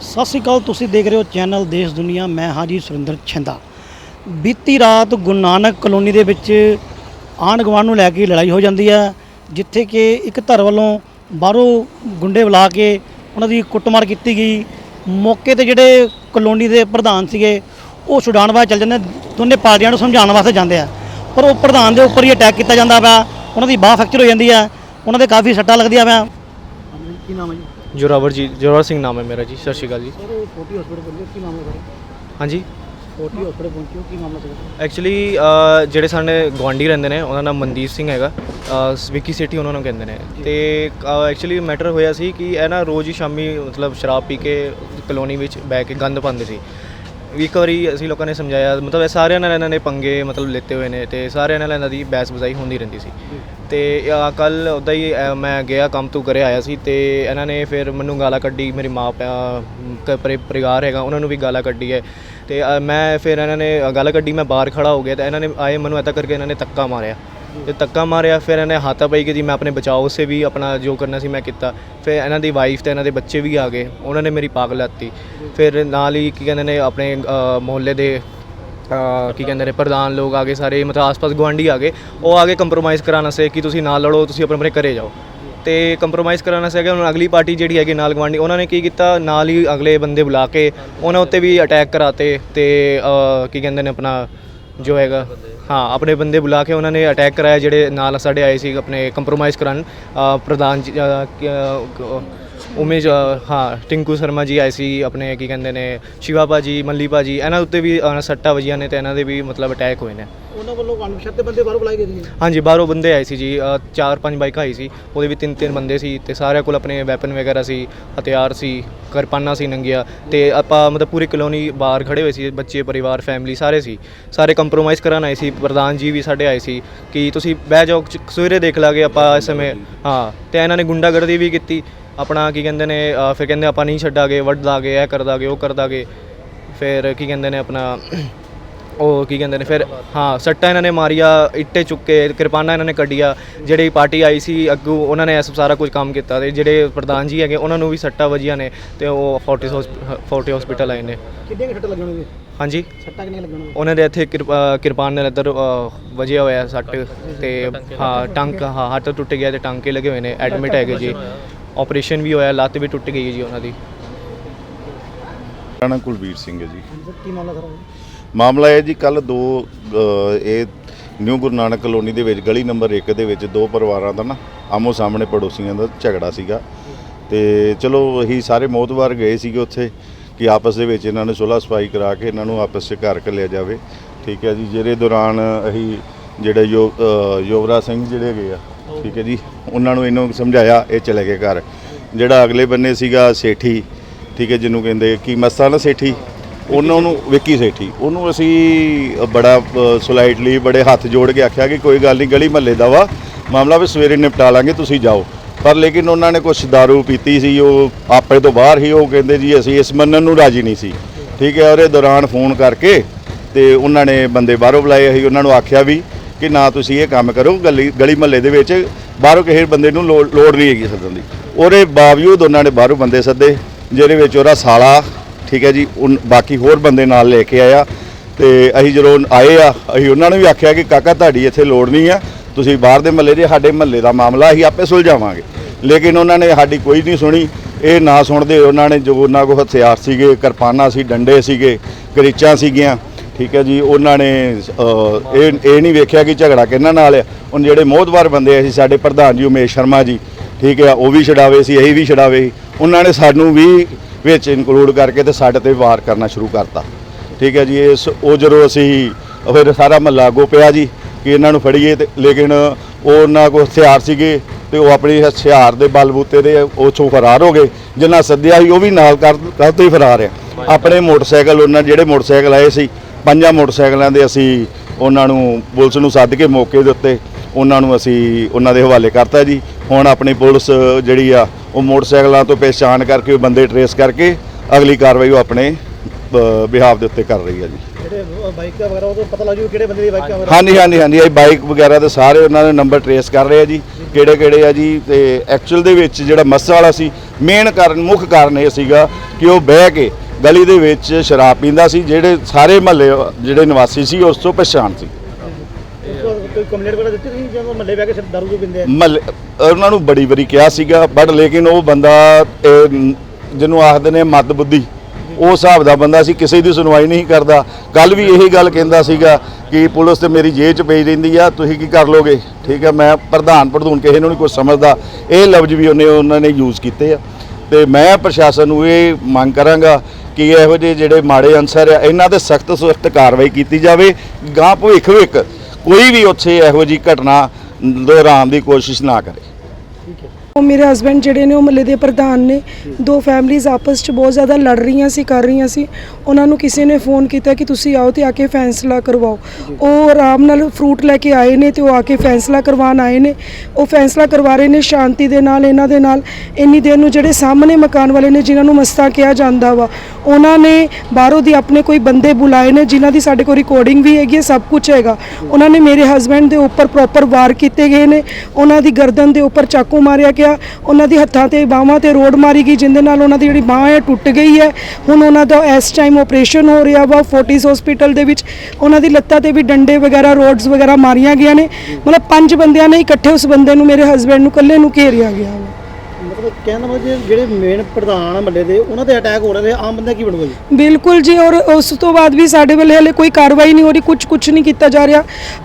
ਸਤਿ ਸ਼੍ਰੀ ਅਕਾਲ, ਤੁਸੀਂ ਦੇਖ ਰਹੇ ਹੋ ਚੈਨਲ ਦੇਸ਼ ਦੁਨੀਆ, ਮੈਂ ਹਾਂ ਜੀ ਸੁਰਿੰਦਰ ਛਿੰਦਾ। ਬੀਤੀ ਰਾਤ ਗੁਰੂ ਨਾਨਕ ਕਲੋਨੀ ਦੇ ਵਿੱਚ ਆਂਢ ਗੁਆਂਢ ਨੂੰ ਲੈ ਕੇ ਲੜਾਈ ਹੋ ਜਾਂਦੀ ਹੈ ਜਿੱਥੇ ਕਿ ਇੱਕ ਧਰ ਵੱਲੋਂ ਬਾਹਰੋਂ ਗੁੰਡੇ ਬੁਲਾ ਕੇ ਉਹਨਾਂ ਦੀ ਕੁੱਟਮਾਰ ਕੀਤੀ ਗਈ। ਮੌਕੇ ਤੇ ਜਿਹੜੇ ਕਲੋਨੀ ਦੇ ਪ੍ਰਧਾਨ ਸੀਗੇ ਉਹ ਛੁਡਾਉਣ ਵਾਸਤੇ ਚੱਲ ਜਾਂਦੇ ਦੋਨੇ ਪਾਰਟੀਆਂ ਨੂੰ ਸਮਝਾਉਣ ਵਾਸਤੇ ਜਾਂਦੇ ਆ। ਪਰ ਉਹ ਪ੍ਰਧਾਨ ਦੇ ਉੱਪਰ ਹੀ ਅਟੈਕ ਕੀਤਾ ਜਾਂਦਾ ਵਾ ਉਹਨਾਂ ਦੀ ਬਾਹ ਫ੍ਰੈਕਚਰ ਹੋ ਜਾਂਦੀ ਆ ਉਹਨਾਂ ਦੇ ਕਾਫੀ ਸੱਟਾਂ ਲੱਗਦੀਆਂ ਵਾ ਕੀ ਨਾਮ ਹੈ ਜੀ? ਜੋਰਾਵਰ ਜੀ ਜੋਰਾਵਰ ਸਿੰਘ ਨਾਮ ਹੈ ਮੇਰਾ ਜੀ। ਸਤਿ ਸ਼੍ਰੀ ਅਕਾਲ ਜੀ। ਸਰ ਛੋਟੀ ਹਸਪੀਟਲ ਕੀ ਮਾਮਲਾ ਸਰ? ਹਾਂਜੀ। ਛੋਟੀ ਹਸਪੀਟਲ ਪਹੁੰਚੇ ਕੀ ਮਾਮਲਾ ਸਰ ਐਕਚੁਅਲੀ ਜਿਹੜੇ ਸਾਡੇ ਗਵਾਂਢੀ ਰਹਿੰਦੇ ਨੇ ਉਹਨਾਂ ਦਾ ਮਨਦੀਪ ਸਿੰਘ ਹੈਗਾ। ਅ, ਵਿੱਕੀ ਸਿਟੀ ਉਹਨਾਂ ਨੂੰ ਕਹਿੰਦੇ ਨੇ। ਤੇ ਐਕਚੁਅਲੀ ਮੈਟਰ ਹੋਇਆ ਸੀ ਕਿ ਇਹ ਨਾ ਰੋਜ਼ ਹੀ ਸ਼ਾਮੀ ਮਤਲਬ ਸ਼ਰਾਬ ਪੀ ਕੇ ਕਲੋਨੀ ਵਿੱਚ ਬਹਿ ਕੇ ਗੰਦ ਪਾਉਂਦੇ ਸੀ। ਇੱਕ ਵਾਰੀ ਅਸੀਂ ਲੋਕਾਂ ਨੇ ਸਮਝਾਇਆ ਮਤਲਬ ਇਹ ਸਾਰਿਆਂ ਨਾਲ ਇਹਨਾਂ ਨੇ ਪੰਗੇ ਮਤਲਬ ਲਿੱਤੇ ਹੋਏ ਨੇ ਤੇ ਸਾਰਿਆਂ ਨਾਲ ਇਹਨਾਂ ਦੀ ਬਹਿਸ ਬਜ਼ਾਈ ਹੁੰਦੀ ਰਹਿੰਦੀ ਸੀ। ਤੇ ਕੱਲ ਉਦਾਂ ਹੀ ਅ, ਮੈਂ ਗਿਆ ਕੰਮ ਤੋਂ ਘਰੇ ਆਇਆ ਸੀ ਤੇ ਇਹਨਾਂ ਨੇ ਫਿਰ ਮੈਨੂੰ ਗਾਲਾਂ ਕੱਢੀ ਮੇਰੀ ਮਾਂ ਪਿਆ ਪਰਿਵਾਰ ਹੈਗਾ ਉਹਨਾਂ ਨੂੰ ਵੀ ਗਾਲਾਂ ਕੱਢੀ ਹੈ। ਤੇ ਅ, ਮੈਂ ਫਿਰ ਇਹਨਾਂ ਨੇ ਗਾਲਾਂ ਕੱਢੀ ਮੈਂ ਬਾਹਰ ਖੜਾ ਹੋ ਗਿਆ ਤੇ ਇਹਨਾਂ ਨੇ ਆਏ ਮੈਨੂੰ ਐਤਾ ਕਰਕੇ ਇਹਨਾਂ ਨੇ ਧੱਕਾ ਮਾਰਿਆ। ਤੇ ਧੱਕਾ ਮਾਰਿਆ, ਫਿਰ ਇਹਨੇ ਹੱਥਾ ਪਾਈ ਕਿ ਜੀ ਮੈਂ ਆਪਣੇ ਬਚਾਓ ਸੇ ਵੀ ਆਪਣਾ ਜੋ ਕਰਨਾ ਸੀ ਮੈਂ ਕੀਤਾ। ਫਿਰ ਇਹਨਾਂ ਦੀ ਵਾਈਫ ਤੇ ਇਹਨਾਂ ਦੇ ਬੱਚੇ ਵੀ ਆ ਗਏ, ਉਹਨਾਂ ਨੇ ਮੇਰੀ ਪਾਗ ਲਾਤੀ। ਫਿਰ ਨਾਲ ਹੀ ਕੀ ਕਹਿੰਦੇ ਨੇ ਆਪਣੇ ਮੁਹੱਲੇ ਦੇ ਕੀ ਕਹਿੰਦੇ ਨੇ ਪ੍ਰਧਾਨ ਲੋਕ ਆ ਗਏ ਸਾਰੇ, ਮਤਲਬ ਆਸ-ਪਾਸ ਗੁਆਂਢੀ ਆ ਗਏ। ਉਹ ਆ ਕੇ ਕੰਪਰੋਮਾਈਜ਼ ਕਰਾਉਣ ਵਾਸਤੇ ਕਿ ਤੁਸੀਂ ਨਾਲ ਲੜੋ, ਤੁਸੀਂ ਆਪਣੇ ਆਪਣੇ ਘਰੇ ਜਾਓ। ਤੇ ਕੰਪਰੋਮਾਈਜ਼ ਕਰਾਉਣ ਵਾਸਤੇ ਉਹਨਾਂ ਹੁਣ ਅਗਲੀ ਪਾਰਟੀ ਜਿਹੜੀ ਹੈਗੀ ਨਾਲ ਗੁਆਂਢੀ, ਉਹਨਾਂ ਨੇ ਕੀ ਕੀਤਾ? ਨਾਲ ਹੀ ਅਗਲੇ ਬੰਦੇ ਬੁਲਾ ਕੇ ਉਹਨਾਂ ਉੱਤੇ ਵੀ ਅਟੈਕ ਕਰਾਤੇ ਤੇ ਕੀ ਕਹਿੰਦੇ ਨੇ ਆਪਣਾ ਜੋ ਹੈਗਾ। ਹਾਂ ਆਪਣੇ ਬੰਦੇ ਬੁਲਾ ਕੇ ਉਹਨਾਂ ਨੇ ਅਟੈਕ ਕਰਾਇਆ ਜਿਹੜੇ ਨਾਲ ਸਾਡੇ ਆਏ ਸੀ ਆਪਣੇ ਕੰਪਰੋਮਾਈਜ਼ ਕਰਨ ਪ੍ਰਧਾਨ ਜੀ ਅ, ਕੀ, ਅ, ਉਮੇਸ਼ ਅ, ਹਾਂ ਟਿੰਕੂ ਸ਼ਰਮਾ ਜੀ ਆਏ ਸੀ ਆਪਣੇ ਕੀ ਕਹਿੰਦੇ ਨੇ ਸ਼ਿਵਾ ਭਾਜੀ ਮੱਲੀ ਭਾਜੀ ਇਹਨਾਂ ਉੱਤੇ ਵੀ ਅ, ਸੱਟਾਂ ਵਜੀਆਂ ਨੇ ਤੇ ਇਹਨਾਂ ਦੇ ਵੀ ਮਤਲਬ ਅਟੈਕ ਹੋਏ ਨੇ। ਉਹਨਾਂ ਵੱਲੋਂ ਅਣਪਛਾਤੇ ਬੰਦੇ ਬਾਹਰੋਂ ਬੁਲਾਏ ਗਏ ਸੀ ਹਾਂਜੀ ਬਾਹਰੋਂ ਬੰਦੇ ਆਏ ਸੀ ਜੀ ਅ, ਚਾਰ ਪੰਜ ਬਾਈਕਾਂ ਆਈ ਸੀ ਉਹਦੇ ਵੀ ਤਿੰਨ ਤਿੰਨ ਬੰਦੇ ਸੀ ਤੇ ਸਾਰਿਆਂ ਕੋਲ ਆਪਣੇ ਵੈਪਨ ਵਗੈਰਾ ਸੀ ਹਥਿਆਰ ਸੀ ਕਿਰਪਾਨਾਂ ਸੀ ਨੰਗੀਆਂ ਤੇ ਆਪਾਂ ਮਤਲਬ ਪੂਰੀ ਕਲੋਨੀ ਬਾਹਰ ਖੜੇ ਹੋਏ ਸੀ ਬੱਚੇ ਪਰਿਵਾਰ ਫੈਮਿਲੀ ਸਾਰੇ ਸੀ। ਸਾਰੇ ਕੰਪਰੋਮਾਈਜ਼ ਕਰਨ ਆਏ ਸੀ ਪ੍ਰਧਾਨ ਜੀ ਵੀ ਸਾਡੇ ਆਏ ਸੀ ਕਿ ਤੁਸੀਂ ਬਹਿ ਜਾਓ ਚ- ਸਵੇਰੇ ਦੇਖ ਲਾਂਗੇ ਆਪਾਂ ਇਸ ਸਮੇਂ ਹਾਂ ਤੇ ਇਹਨਾਂ ਨੇ ਗੁੰਡਾਗਰਦੀ ਵੀ ਕੀਤੀ। ਆਪਣਾ ਕੀ ਕਹਿੰਦੇ ਨੇ ਫਿਰ ਕਹਿੰਦੇ ਆਪਾਂ ਨਹੀਂ ਛੱਡਾਂਗੇ ਦਾਂਗੇ ਇਹ ਕਰ ਦਾਂਗੇ ਉਹ ਕਰ ਦਾਂਗੇ ਫਿਰ ਕੀ ਕਹਿੰਦੇ ਨੇ ਆਪਣਾ ਉਹ ਕੀ ਕਹਿੰਦੇ ਨੇ ਫਿਰ ਹਾਂ ਸੱਟਾਂ ਇਹਨਾਂ ਨੇ ਮਾਰੀਆ ਇੱਟੇ ਚੁੱਕੇ ਕਿਰਪਾਨਾਂ ਇਹਨਾਂ ਨੇ ਕੱਢੀਆਂ। ਜਿਹੜੀ ਪਾਰਟੀ ਆਈ ਸੀ ਅੱਗੂ ਉਹਨਾਂ ਨੇ ਇਹ ਸਭ ਸਾਰਾ ਕੁਝ ਕੰਮ ਕੀਤਾ ਤੇ ਜਿਹੜੇ ਪ੍ਰਧਾਨ ਜੀ ਹੈਗੇ ਉਹਨਾਂ ਨੂੰ ਵੀ ਸੱਟਾਂ ਵਜੀਆਂ ਨੇ ਤੇ ਉਹ ਫੋਰਟਿਸ ਫੋਰਟੀ ਹਸਪੀਟਲ ਆਏ ਨੇ। ਕਿੰਨੇ ਘੱਟ ਲੱਗੇ ਹਾਂਜੀ? ਸੱਟਾਂ ਲੱਗੀਆਂ ਹੋਣਗੀਆਂ ਉਹਨਾਂ ਦੇ ਇੱਥੇ ਕਿਰਪਾਨ ਨਾਲ ਇੱਧਰ ਵਜਿਆ ਹੋਇਆ ਸੱਟ ਤੇ ਹਾਂ ਟੰਕ ਹਾਂ ਹੱਥ ਟੁੱਟ ਗਿਆ ਤੇ ਟਾਂਕੇ ਲੱਗੇ ਹੋਏ ਨੇ ਐਡਮਿਟ ਹੈਗੇ ਜੀ। ਆਪਰੇਸ਼ਨ ਵੀ ਹੋਇਆ ਲੱਤ ਵੀ ਟੁੱਟ ਗਈ ਹੈ ਜੀ ਉਹਨਾਂ ਦੀ। ਮੇਰਾ ਨਾਮ ਕੁਲਵੀਰ ਸਿੰਘ ਹੈ ਜੀ। ਕੀ ਮਾਮਲਾ ਸਰ? ਮਾਮਲਾ ਇਹ ਜੀ ਕੱਲ ਦੋ ਅ, ਇਹ ਨਿਊ ਗੁਰੂ ਨਾਨਕ ਕਲੋਨੀ ਦੇ ਵਿੱਚ ਗਲੀ ਨੰਬਰ 1 ਦੇ ਵਿੱਚ ਦੋ ਪਰਿਵਾਰਾਂ ਦਾ ਨਾ ਆਮੋ ਸਾਹਮਣੇ ਪੜੋਸੀਆਂ ਦਾ ਝਗੜਾ ਸੀਗਾ। ਤੇ ਚਲੋ ਅਸੀਂ ਸਾਰੇ ਮੋਤਵਾਰ ਗਏ ਸੀਗੇ ਉੱਥੇ ਕਿ ਆਪਸ ਦੇ ਵਿੱਚ ਇਹਨਾਂ ਨੂੰ ਸੁਲ੍ਹਾ ਸਫ਼ਾਈ ਕਰਾ ਕੇ ਇਹਨਾਂ ਨੂੰ ਆਪਸ 'ਚ ਘਰ ਘੱਲਿਆ ਜਾਵੇ। ਠੀਕ ਹੈ ਜੀ ਜਿਹੜੇ ਦੌਰਾਨ ਅਸੀਂ ਜਿਹੜੇ ਯੋ ਅ, ਯੁਵਰਾਜ ਸਿੰਘ ਜਿਹੜੇ ਹੈਗੇ ਆ ਠੀਕ ਹੈ ਜੀ। ਉਹਨਾਂ ਨੂੰ ਇਹਨੂੰ ਸਮਝਾਇਆ, ਇਹ ਚਲੇ ਗਏ ਘਰ। ਜਿਹੜਾ ਅਗਲੇ ਬੰਨੇ ਸੀਗਾ ਸੇਠੀ, ਠੀਕ ਹੈ, ਜਿਹਨੂੰ ਕਹਿੰਦੇ ਕਿ ਮਸਤਾ ਨਾ ਸੇਠੀ, ਉਹਨਾਂ ਨੂੰ ਵਿੱਕੀ ਸੇਠੀ। ਉਹਨੂੰ ਅਸੀਂ ਬੜਾ ਸੋਲਾਈਟਲੀ ਬੜੇ ਹੱਥ ਜੋੜ ਕੇ ਆਖਿਆ ਕਿ ਕੋਈ ਗੱਲ ਨਹੀਂ, ਗਲੀ ਮਹੱਲੇ ਦਾ ਵਾ। ਮਾਮਲਾ ਵੀ ਸਵੇਰੇ ਨਿਪਟਾ ਲਾਂਗੇ, ਤੁਸੀਂ ਜਾਓ। ਪਰ ਲੇਕਿਨ ਉਹਨਾਂ ਨੇ ਕੁਝ दारू ਪੀਤੀ ਸੀ, ਉਹ ਆਪੇ ਤੋਂ ਬਾਹਰ ਹੀ, ਉਹ ਕਹਿੰਦੇ ਜੀ, ਅਸੀਂ ਇਸ ਮੰਨਣ ਨੂੰ ਰਾਜੀ ਨਹੀਂ ਸੀ। ਠੀਕ ਹੈ, ਉਹਦੇ ਦੌਰਾਨ ਫੋਨ ਕਰਕੇ ਤੇ ਉਹਨਾਂ ਨੇ ਬੰਦੇ ਬਾਹਰੋਂ ਬੁਲਾਏ, ਅਸੀਂ ਉਹਨਾਂ ਨੂੰ ਆਖਿਆ ਵੀ ਕਿ ਨਾ ਤੁਸੀਂ ਇਹ ਕੰਮ ਕਰੋ, ਗਲੀ ਗਲੀ ਮਹੱਲੇ ਦੇ ਵਿੱਚ ਬਾਹਰੋਂ ਕਿਸੇ ਬੰਦੇ ਨੂੰ ਲੋੜ ਲੋੜ ਨਹੀਂ ਹੈਗੀ ਸੱਦਣ ਦੀ। ਉਹਦੇ ਬਾਵਜੂਦ ਉਹਨਾਂ ਨੇ ਬਾਹਰੋਂ ਬੰਦੇ ਸੱਦੇ, ਜਿਹਦੇ ਵਿੱਚ ਉਹਦਾ ਸਾਲਾ, ਠੀਕ ਹੈ ਜੀ, ਉਨ- ਬਾਕੀ ਹੋਰ ਬੰਦੇ ਨਾਲ ਲੈ ਕੇ ਆਇਆ। ਤੇ ਅਸੀਂ ਜਦੋਂ ਆਏ ਆ, ਅਸੀਂ ਉਹਨਾਂ ਨੂੰ ਵੀ ਆਖਿਆ ਕਿ ਕਾਕਾ, ਤੁਹਾਡੀ ਇੱਥੇ ਲੋੜ ਨਹੀਂ ਆ, ਤੁਸੀਂ ਬਾਹਰ ਦੇ ਮਹੱਲੇ ਦੇ, ਸਾਡੇ ਮਹੱਲੇ ਦਾ ਮਾਮਲਾ ਅਸੀਂ ਆਪੇ ਸੁਲਝਾਵਾਂਗੇ। ਲੇਕਿਨ ਉਹਨਾਂ ਨੇ ਸਾਡੀ ਕੋਈ ਨਹੀਂ ਸੁਣੀ। ਇਹ ਨਾ ਸੁਣਦੇ ਉਹਨਾਂ ਨੇ ਜੋ ਉਹਨਾਂ ਕੋਲ ਹਥਿਆਰ ਸੀਗੇ, ਕਿਰਪਾਨਾਂ ਸੀ, ਡੰਡੇ ਸੀਗੇ, ਕਰੀਚਾਂ ਸੀਗੀਆਂ। ਠੀਕ ਹੈ ਜੀ ਉਹਨਾਂ ਨੇ ਅ, ਇਹ ਇਹ ਨਹੀਂ ਵੇਖਿਆ ਕਿ ਝਗੜਾ ਕਿਹਨਾਂ ਨਾਲ ਆ। ਹੁਣ ਜਿਹੜੇ ਮੋਹਤਵਾਰ ਬੰਦੇ ਸੀ ਸਾਡੇ ਪ੍ਰਧਾਨ ਜੀ ਉਮੇਸ਼ ਸ਼ਰਮਾ ਜੀ ਠੀਕ ਹੈ ਉਹ ਵੀ ਛਡਾਵੇ ਸੀ ਅਸੀਂ ਵੀ ਛਡਾਵੇ ਸੀ। ਉਹਨਾਂ ਨੇ ਸਾਨੂੰ ਵੀ ਵਿੱਚ ਇਨਕਲੂਡ ਕਰਕੇ ਤੇ ਸਾਡੇ ਤੇ ਵਾਰ ਕਰਨਾ ਸ਼ੁਰੂ ਕਰਤਾ। ਠੀਕ ਹੈ ਜੀ ਇਸ ਉਹ ਜਦੋਂ ਅਸੀਂ ਫਿਰ ਸਾਰਾ ਮਹੱਲਾ ਅੱਗੋਂ ਪਿਆ ਜੀ ਕਿ ਇਹਨਾਂ ਨੂੰ ਫੜੀਏ ਤੇ ਲੇਕਿਨ ਉਹ ਉਹਨਾਂ ਕੋਲ ਹਥਿਆਰ ਸੀਗੇ ਤੇ ਉਹ ਆਪਣੀ ਹਥਿਆਰ ਦੇ ਬਲਬੂਤੇ ਦੇ ਉਹ 'ਚੋਂ ਫਰਾਰ ਹੋ ਗਏ। ਜਿਨ੍ਹਾਂ ਸੱਦਿਆ ਸੀ ਉਹ ਵੀ ਨਾਲ ਕਰ ਕਰ ਤੋਂ ਹੀ ਫਰਾਰ ਆ। ਆਪਣੇ ਮੋਟਰਸਾਈਕਲ ਉਹਨਾਂ ਜਿਹੜੇ ਮੋਟਰਸਾਈਕਲ ਆਏ ਸੀ ਪੰਜਾਂ ਮੋਟਰਸਾਈਕਲਾਂ ਦੇ ਅਸੀਂ ਉਹਨਾਂ ਨੂੰ ਪੁਲਿਸ ਨੂੰ ਸੱਦ ਕੇ ਮੌਕੇ ਦੇ ਉੱਤੇ ਉਹਨਾਂ ਨੂੰ ਅਸੀਂ ਉਹਨਾਂ ਦੇ ਹਵਾਲੇ ਕਰਤਾ ਜੀ। ਹੁਣ ਆਪਣੀ ਪੁਲਿਸ ਜਿਹੜੀ ਆ ਉਹ ਮੋਟਰਸਾਈਕਲਾਂ ਤੋਂ ਪਛਾਣ ਕਰਕੇ ਉਹ ਬੰਦੇ ਟਰੇਸ ਕਰਕੇ ਅਗਲੀ ਕਾਰਵਾਈ ਉਹ ਆਪਣੇ ਬਿਹਾਫ ਦੇ ਉੱਤੇ ਕਰ ਰਹੀ ਆ ਜੀ। ਜਿਹੜੇ ਬਾਈਕਾਂ ਵਗੈਰਾ ਉਹ ਪਤਾ ਲੱਗ ਜੂ ਕਿਹੜੇ ਬੰਦੇ ਦੀ ਬਾਈਕਾਂ ਹਾਂਜੀ ਹਾਂਜੀ ਹਾਂਜੀ ਇਹ ਬਾਈਕ ਵਗੈਰਾ ਦੇ ਸਾਰੇ ਉਹਨਾਂ ਦੇ ਨੰਬਰ ਟਰੇਸ ਕਰ ਰਹੇ ਆ ਜੀ। ਕਿਹੜੇ ਕਿਹੜੇ ਆ ਜੀ ਤੇ ਐਕਚੁਅਲ ਦੇ ਵਿੱਚ ਜਿਹੜਾ ਮੱਸਾ ਵਾਲਾ ਸੀ ਮੇਨ ਕਾਰਨ ਮੁੱਖ ਕਾਰਨ ਇਹ ਸੀਗਾ ਕਿ ਉਹ ਬਹਿ ਕੇ ਗਲੀ ਦੇ ਵਿੱਚ ਸ਼ਰਾਬ ਪੀਂਦਾ ਸੀ ਜਿਹੜੇ ਸਾਰੇ ਮਹੱਲੇ ਜਿਹੜੇ ਨਿਵਾਸੀ ਸੀ ਉਸ ਤੋਂ ਪਛਾਣ ਸੀ। ਕੋਈ ਕੰਪਲੇਂਟ ਵਗੈਰਾ ਦਿੱਤੀ ਸੀ ਜਦੋਂ ਮੱਲੇ ਬੈ ਕੇ ਸਿਰ ਦਾਰੂ ਜੋ ਪੀਂਦੇ ਆ? ਮਹੱਲੇ ਉਹਨਾਂ ਨੂੰ ਬੜੀ ਬੜੀ ਕਿਹਾ ਸੀਗਾ ਬਟ ਲੇਕਿਨ ਉਹ ਬੰਦਾ ਜਿਹਨੂੰ ਆਖਦੇ ਨੇ ਮੱਦ ਬੁੱਧੀ ਉਹ ਹਿਸਾਬ ਦਾ ਬੰਦਾ ਸੀ ਕਿਸੇ ਦੀ ਸੁਣਵਾਈ ਨਹੀਂ ਕਰਦਾ। ਕੱਲ ਵੀ ਇਹੀ ਗੱਲ ਕਹਿੰਦਾ ਸੀਗਾ ਕਿ ਪੁਲਿਸ ਤੇ ਮੇਰੀ ਜੇਬ 'ਚ ਪਈ ਰਹਿੰਦੀ ਆ ਤੁਸੀਂ ਕੀ ਕਰ ਲੋਗੇ? ਠੀਕ ਹੈ ਮੈਂ ਪ੍ਰਧਾਨ ਪ੍ਰਧੂਨ ਕਿਸੇ ਨੂੰ ਨਹੀਂ ਕੁਝ ਸਮਝਦਾ। ਇਹ ਲਫ਼ਜ਼ ਵੀ ਉਹਨੇ ਉਹਨਾਂ ਨੇ ਯੂਜ਼ ਕੀਤੇ ਆ। ਤੇ ਮੈਂ ਪ੍ਰਸ਼ਾਸਨ ਨੂੰ ਇਹ ਮੰਗ ਕਰਾਂਗਾ ਕਿ ਇਹੋ ਜਿਹੇ ਜਿਹੜੇ ਮਾੜੇ ਅਨਸਰ ਆ ਇਹਨਾਂ ਤੇ ਸਖਤ ਸਖਤ ਕਾਰਵਾਈ ਕੀਤੀ ਜਾਵੇ। ਗਾਂ ਭਵਿੱਖ ਵਿੱਚ ਕੋਈ ਵੀ ਉੱਥੇ ਇਹੋ ਜਿਹੀ ਘਟਨਾ ਦੁਹਰਾਉਣ ਦੀ ਕੋਸ਼ਿਸ਼ ਨਾ ਕਰੇ। ਉਹ ਮੇਰੇ ਹਸਬੰਡ ਜਿਹੜੇ ਨੇ ਉਹ ਮਹੱਲੇ ਦੇ ਪ੍ਰਧਾਨ ਨੇ। ਦੋ ਫੈਮਲੀਆਂ ਆਪਸ 'ਚ ਬਹੁਤ ਜ਼ਿਆਦਾ ਲੜ ਰਹੀਆਂ ਸੀ ਕਰ ਰਹੀਆਂ ਸੀ। ਉਹਨਾਂ ਨੂੰ ਕਿਸੇ ਨੇ ਫੋਨ ਕੀਤਾ ਕਿ ਤੁਸੀਂ ਆਓ ਤੇ ਆ ਕੇ ਫੈਸਲਾ ਕਰਵਾਓ। ਉਹ ਆਰਾਮ ਨਾਲ ਫਰੂਟ ਲੈ ਕੇ ਆਏ ਨੇ ਤੇ ਉਹ ਆ ਕੇ ਫੈਸਲਾ ਕਰਵਾਉਣ ਆਏ ਨੇ। ਉਹ ਫੈਸਲਾ ਕਰਵਾ ਰਹੇ ਨੇ ਸ਼ਾਂਤੀ ਦੇ ਨਾਲ ਇਹਨਾਂ ਦੇ ਨਾਲ। ਇੰਨੀ ਦੇਰ ਨੂੰ ਜਿਹੜੇ ਸਾਹਮਣੇ ਮਕਾਨ ਵਾਲੇ ਨੇ ਜਿਨ੍ਹਾਂ ਨੂੰ ਮਸਤਾ ਕਿਹਾ ਜਾਂਦਾ ਵਾ ਉਹਨਾਂ ਨੇ ਬਾਹਰੋਂ ਦੀ ਆਪਣੇ ਕੋਈ ਬੰਦੇ ਬੁਲਾਏ ਨੇ, ਜਿਨ੍ਹਾਂ ਦੀ ਸਾਡੇ ਕੋਲ ਰਿਕਾਰਡਿੰਗ ਵੀ ਹੈਗੀ ਹੈ, ਸਭ ਕੁਝ ਹੈਗਾ। ਉਹਨਾਂ ਨੇ ਮੇਰੇ ਹਸਬੰਡ ਦੇ ਉੱਪਰ ਪ੍ਰੋਪਰ ਵਾਰ ਕੀਤੇ ਗਏ ਨੇ। ਉਹਨਾਂ ਦੀ ਗਰਦਨ ਦੇ ਉੱਪਰ ਚਾਕੂ ਮਾਰਿਆ ਗਿਆ। ਉਹਨਾਂ ਦੀ ਹੱਥਾਂ ਤੇ ਬਾਹਾਂ ਤੇ ਰੋਡ ਮਾਰੀ ਗਈ, ਜਿੰਦੇ ਨਾਲ ਉਹਨਾਂ ਦੀ ਜਿਹੜੀ ਬਾਹ ਹੈ, ਟੁੱਟ ਗਈ ਹੈ। ਹੁਣ ਉਹਨਾਂ ਦਾ ਇਸ ਟਾਈਮ ਆਪਰੇਸ਼ਨ ਹੋ ਰਿਹਾ ਵਾ ਫੋਰਟਿਸ ਹਸਪੀਟਲ ਦੇ ਵਿੱਚ। ਉਹਨਾਂ ਦੀ ਲੱਤਾਂ ਤੇ ਵੀ ਡੰਡੇ ਵਗੈਰਾ ਰੋਡਸ ਵਗੈਰਾ ਮਾਰੀਆਂ ਗਈਆਂ ਨੇ। ਮਤਲਬ ਪੰਜ ਬੰਦਿਆਂ ਨੇ ਇਕੱਠੇ ਉਸ ਬੰਦੇ ਨੂੰ, ਮੇਰੇ ਹਸਬੰਡ ਨੂੰ, ਇਕੱਲੇ ਨੂੰ ਘੇਰਿਆ ਗਿਆ ਵਾ। ਮਤਲਬ ਮਤਲਬ ਜੇ ਜਿਹੜੇ ਮੇਨ ਪ੍ਰਧਾਨ ਆ ਮੱਲੇ ਦੇ, ਉਹਨਾਂ ਤੇ ਅਟੈਕ ਹੋ ਰਹੇ ਨੇ ਆਮ ਬੰਦਾ ਕੀ ਬਣੂਗਾ ਜੀ? ਬਿਲਕੁਲ ਜੀ, ਔਰ ਉਸ ਤੋਂ ਬਾਅਦ ਵੀ ਸਾਡੇ ਵੱਲੇ ਹਲੇ ਕੋਈ ਕਾਰਵਾਈ ਨਹੀਂ ਹੋ ਰਹੀ ਕੁਝ ਕੁਝ ਨਹੀਂ ਕੀਤਾ ਜਾ ਰਿਹਾ।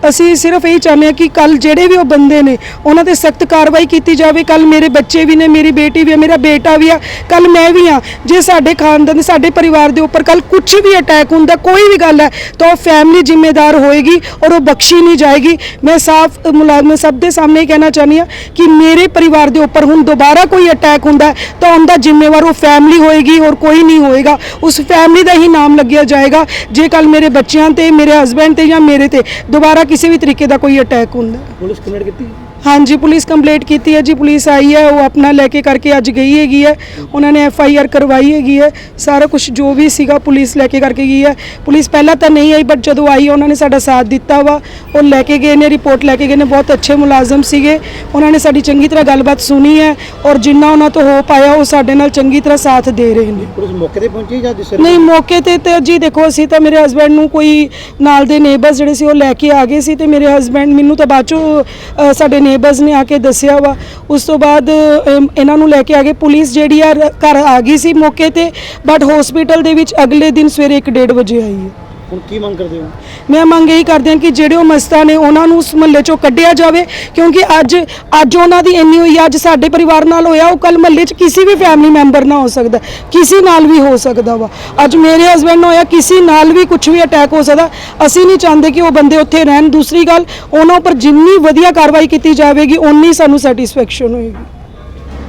ਅਸੀਂ ਸਿਰਫ ਇਹੀ ਚਾਹੁੰਦੇ ਹਾਂ ਕਿ ਕੱਲ ਜਿਹੜੇ ਵੀ ਉਹ ਬੰਦੇ ਨੇ, ਉਹਨਾਂ ਤੇ ਸਖਤ ਕਾਰਵਾਈ ਕੀਤੀ ਜਾਵੇ। ਕੱਲ ਮੇਰੇ ਬੱਚੇ ਵੀ ਨੇ, ਮੇਰੀ ਬੇਟੀ ਵੀ ਹੈ, ਮੇਰਾ ਬੇਟਾ ਵੀ ਆ ਕੱਲ ਮੈਂ ਵੀ ਆ ਜੇ ਸਾਡੇ ਖਾਨਦਾਨ ਦੇ, ਸਾਡੇ ਪਰਿਵਾਰ ਦੇ ਉੱਪਰ ਕੱਲ ਕੁਝ ਵੀ ਅਟੈਕ ਹੁੰਦਾ, ਕੋਈ ਵੀ ਗੱਲ ਹੈ, ਤਾਂ ਉਹ ਫੈਮਿਲੀ ਜ਼ਿੰਮੇਦਾਰ ਹੋਏਗੀ ਔਰ ਉਹ ਬਖਸ਼ੀ ਨਹੀਂ ਜਾਏਗੀ। ਮੈਂ ਸਾਫ਼ ਮੁਲਾਜ਼ਮ ਸਭ ਦੇ ਸਾਹਮਣੇ ਹੀ ਕਹਿਣਾ ਚਾਹੁੰਦੀ ਹਾਂ ਕਿ ਮੇਰੇ ਪਰਿਵਾਰ ਦੇ ਉੱਪਰ ਹੁਣ ਦੁਬਾਰਾ ਕੋਈ ਅਟੈਕ ਹੁੰਦਾ ਤਾਂ ਉਹਦਾ ਜ਼ਿੰਮੇਵਾਰ ਉਹ ਫੈਮਿਲੀ ਹੋਏਗੀ, ਹੋਰ ਕੋਈ ਨਹੀਂ ਹੋਏਗਾ। ਉਸ ਫੈਮਿਲੀ ਦਾ ਹੀ ਨਾਮ ਲੱਗਿਆ ਜਾਏਗਾ। ਜੇ ਕੱਲ ਮੇਰੇ ਬੱਚਿਆਂ ਤੇ, ਮੇਰੇ ਹਸਬੰਡ ਤੇ ਜਾਂ ਮੇਰੇ ਤੇ ਦੁਬਾਰਾ ਕਿਸੇ ਵੀ ਤਰੀਕੇ ਦਾ ਕੋਈ ਅਟੈਕ ਹੁੰਦਾ। ਪੁਲਿਸ ਕੰਪਲੇਂਟ ਕੀਤੀ? ਹਾਂਜੀ ਪੁਲਿਸ ਕੰਪਲੇਂਟ ਕੀਤੀ ਹੈ ਜੀ ਪੁਲਿਸ ਆਈ ਹੈ ਉਹ ਆਪਣਾ ਲੈ ਕੇ ਕਰਕੇ ਅੱਜ ਗਈ ਹੈਗੀ ਹੈ। ਉਹਨਾਂ ਨੇ ਐਫ ਆਈ ਆਰ ਕਰਵਾਈ ਹੈਗੀ ਹੈ। ਸਾਰਾ ਕੁਝ ਜੋ ਵੀ ਸੀਗਾ ਪੁਲਿਸ ਲੈ ਕੇ ਕਰਕੇ ਗਈ ਹੈ। ਪੁਲਿਸ ਪਹਿਲਾਂ ਤਾਂ ਨਹੀਂ ਆਈ ਬਟ ਜਦੋਂ ਆਈ ਉਹਨਾਂ ਨੇ ਸਾਡਾ ਸਾਥ ਦਿੱਤਾ ਵਾ। ਉਹ ਲੈ ਕੇ ਗਏ ਨੇ ਰਿਪੋਰਟ ਲੈ ਕੇ ਗਏ ਨੇ। ਬਹੁਤ ਅੱਛੇ ਮੁਲਾਜ਼ਮ ਸੀਗੇ। ਉਹਨਾਂ ਨੇ ਸਾਡੀ ਚੰਗੀ ਤਰ੍ਹਾਂ ਗੱਲਬਾਤ ਸੁਣੀ ਹੈ ਔਰ ਜਿੰਨਾ ਉਹਨਾਂ ਤੋਂ ਹੋ ਪਾਇਆ ਉਹ ਸਾਡੇ ਨਾਲ ਚੰਗੀ ਤਰ੍ਹਾਂ ਸਾਥ ਦੇ ਰਹੇ ਨੇ। ਪੁਲਿਸ ਮੌਕੇ ਤੇ ਪਹੁੰਚੀ ਜਾਂ ਜਿਸ ਨਹੀਂ ਮੌਕੇ ਤੇ ਤੇ ਜੀ ਦੇਖੋ ਅਸੀਂ ਤਾਂ ਮੇਰੇ ਹਸਬੰਡ ਨੂੰ ਕੋਈ ਨਾਲ ਦੇ ਨੇਬਰਸ ਜਿਹੜੇ ਸੀ ਉਹ ਲੈ ਕੇ ਆ ਗਏ ਸੀ ਤੇ ਮੇਰੇ ਹਸਬੰਡ ਮੈਨੂੰ ਤਾਂ ਬਾਅਦ ਚੋਂ ਅ, ਸਾਡੇ ਨੇਬਰਸ ਨੇ ਆ ਕੇ ਦੱਸਿਆ ਵਾ। ਉਸ ਤੋਂ ਬਾਅਦ ਅਮ, ਇਹਨਾਂ ਨੂੰ ਲੈ ਕੇ ਆ ਗਏ ਪੁਲਿਸ ਜਿਹੜੀ ਆ ਰ- ਘਰ ਆ ਗਈ ਸੀ ਮੌਕੇ ਤੇ ਬਟ ਹਸਪੀਟਲ ਦੇ ਵਿੱਚ ਅਗਲੇ ਦਿਨ ਸਵੇਰੇ 1:30 ਵਜੇ ਆਈ ਹੈ। ਹੁਣ ਕੀ ਮੰਗ ਕਰਦੇ ਹੋ? ਮੈਂ ਮੰਗ ਇਹੀ ਕਰਦੇ ਹਾਂ ਕਿ ਜਿਹੜੇ ਉਹ ਮਸਤਾ ਨੇ ਉਹਨਾਂ ਨੂੰ ਉਸ ਮਹੱਲੇ ਚੋਂ ਕੱਢਿਆ ਜਾਵੇ ਕਿਉਂਕਿ ਅੱਜ ਅੱਜ ਉਹਨਾਂ ਦੀ ਇੰਨੀ ਹੋਈ ਆ, ਅੱਜ ਸਾਡੇ ਪਰਿਵਾਰ ਨਾਲ ਹੋਇਆ ਉਹ ਕੱਲ ਮਹੱਲੇ 'ਚ ਕਿਸੇ ਵੀ ਫੈਮਿਲੀ ਮੈਂਬਰ ਨਾਲ ਹੋ ਸਕਦਾ ਕਿਸੇ ਨਾਲ ਵੀ ਹੋ ਸਕਦਾ ਵਾ। ਅੱਜ ਮੇਰੇ ਹਸਬੰਡ ਨਾਲ ਹੋਇਆ ਕਿਸੇ ਨਾਲ ਵੀ ਕੁਝ ਵੀ ਅਟੈਕ ਹੋ ਸਕਦਾ। ਅਸੀਂ ਨਹੀਂ ਚਾਹੁੰਦੇ ਕਿ ਉਹ ਬੰਦੇ ਉੱਥੇ ਰਹਿਣ। ਦੂਸਰੀ ਗੱਲ ਉਹਨਾਂ ਉੱਪਰ ਜਿੰਨੀ ਵਧੀਆ ਕਾਰਵਾਈ ਕੀਤੀ ਜਾਵੇਗੀ ਓਨੀ ਸਾਨੂੰ ਸੈਟੀਸਫੈਕਸ਼ਨ ਹੋਏਗੀ।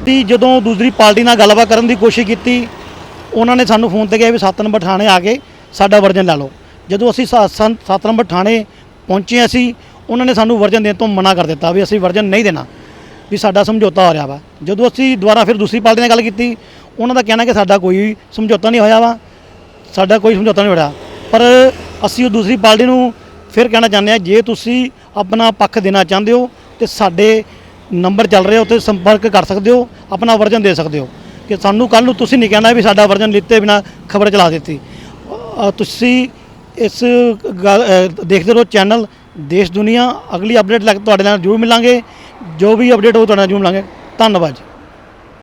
ਦੀ ਜਦੋਂ ਦੂਸਰੀ ਪਾਰਟੀ ਨਾਲ ਗੱਲਬਾਤ ਕਰਨ ਦੀ ਕੋਸ਼ਿਸ਼ ਕੀਤੀ ਉਹਨਾਂ ਨੇ ਸਾਨੂੰ ਫੋਨ ਤੇ ਕਿਹਾ ਵੀ 7 ਨੰਬਰ ਥਾਣੇ ਆ ਕੇ ਸਾਡਾ ਵਰਜਨ ਲੈ ਲਓ। ਜਦੋਂ ਅਸੀਂ 7 ਨੰਬਰ ਥਾਣੇ ਪਹੁੰਚੇ ਅਸੀਂ, ਉਹਨਾਂ ਨੇ ਸਾਨੂੰ ਵਰਜਨ ਦੇਣ ਤੋਂ ਮਨਾ ਕਰ ਦਿੱਤਾ ਵੀ ਅਸੀਂ ਵਰਜਨ ਨਹੀਂ ਦੇਣਾ, ਵੀ ਸਾਡਾ ਸਮਝੌਤਾ ਹੋ ਰਿਹਾ ਵਾ। ਜਦੋਂ ਅਸੀਂ ਦੁਬਾਰਾ ਫਿਰ ਦੂਸਰੀ ਪਾਰਟੀ ਨਾਲ ਗੱਲ ਕੀਤੀ, ਉਹਨਾਂ ਦਾ ਕਹਿਣਾ ਕਿ ਸਾਡਾ ਕੋਈ ਸਮਝੌਤਾ ਨਹੀਂ ਹੋਇਆ ਵਾ, ਸਾਡਾ ਕੋਈ ਸਮਝੌਤਾ ਨਹੀਂ ਹੋਇਆ। ਪਰ ਅਸੀਂ ਉਹ ਦੂਸਰੀ ਪਾਰਟੀ ਨੂੰ ਫਿਰ ਕਹਿਣਾ ਚਾਹੁੰਦੇ ਹਾਂ, ਜੇ ਤੁਸੀਂ ਆਪਣਾ ਪੱਖ ਦੇਣਾ ਚਾਹੁੰਦੇ ਹੋ ਤੇ ਸਾਡੇ ਨੰਬਰ ਚੱਲ ਰਿਹਾ ਉੱਤੇ ਸੰਪਰਕ ਕਰ ਸਕਦੇ ਹੋ, ਆਪਣਾ ਵਰਜਨ ਦੇ ਸਕਦੇ ਹੋ। ਕਿ ਸਾਨੂੰ ਕੱਲ ਨੂੰ ਤੁਸੀਂ ਨਹੀਂ ਕਹਿਣਾ ਵੀ ਸਾਡਾ ਵਰਜਨ ਲਿੱਤੇ ਬਿਨਾ ਖਬਰ ਚਲਾ ਦਿੱਤੀ। ਤੁਸੀਂ ਇਸ ਗੱਲ- ਅ, ਦੇਖਦੇ ਰਹੋ ਚੈਨਲ ਦੇਸ਼ ਦੁਨੀਆ ਅਗਲੀ ਅਪਡੇਟ ਲੈ ਕੇ ਤੁਹਾਡੇ ਨਾਲ ਜ਼ਰੂਰ ਮਿਲਾਂਗੇ। ਜੋ ਵੀ ਅਪਡੇਟ ਹੋ ਤੁਹਾਡੇ ਨਾਲ ਜ਼ਰੂਰ ਮਿਲਾਂਗੇ। ਧੰਨਵਾਦ ਜੀ।